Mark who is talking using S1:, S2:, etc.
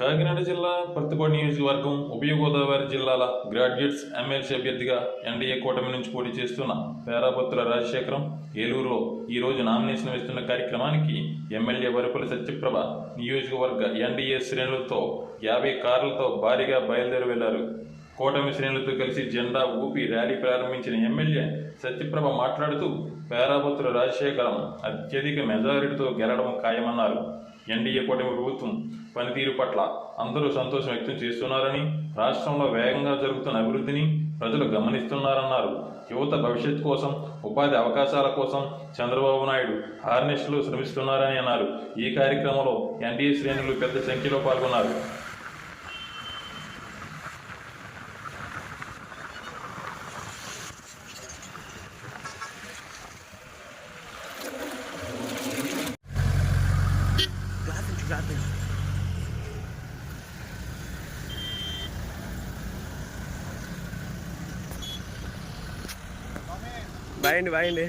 S1: కాకినాడ జిల్లా పర్తిపాడు నియోజకవర్గం ఉభయ గోదావరి జిల్లాల గ్రాడ్యుయేట్స్ ఎమ్మెల్సీ అభ్యర్థిగా ఎన్డీఏ కూటమి నుంచి పోటీ చేస్తున్న పేరాపత్రుల రాజశేఖరం ఏలూరులో ఈ రోజు నామినేషన్ వేస్తున్న కార్యక్రమానికి ఎమ్మెల్యే వరపుల సత్యప్రభ నియోజకవర్గ ఎన్డీఏ శ్రేణులతో యాభై కార్లతో భారీగా బయలుదేరి వెళ్ళారు. కూటమి శ్రేణులతో కలిసి జెండా ఊపి ర్యాలీ ప్రారంభించిన ఎమ్మెల్యే సత్యప్రభ మాట్లాడుతూ పేరాపత్రుల రాజశేఖరం అత్యధిక మెజారిటీతో గెలడం ఖాయమన్నారు. ఎన్డీఏ కూటమి ప్రభుత్వం పనితీరు పట్ల అందరూ సంతోషం వ్యక్తం చేస్తున్నారని రాష్ట్రంలో వేగంగా జరుగుతున్న అభివృద్ధిని ప్రజలు గమనిస్తున్నారన్నారు. యువత భవిష్యత్ కోసం ఉపాధి అవకాశాల కోసం చంద్రబాబు నాయుడు హార్నెస్టులు శ్రమిస్తున్నారని అన్నారు. ఈ కార్యక్రమంలో ఎన్డీఏ శ్రేణులు పెద్ద సంఖ్యలో పాల్గొన్నారు.
S2: బాయండి బాయండి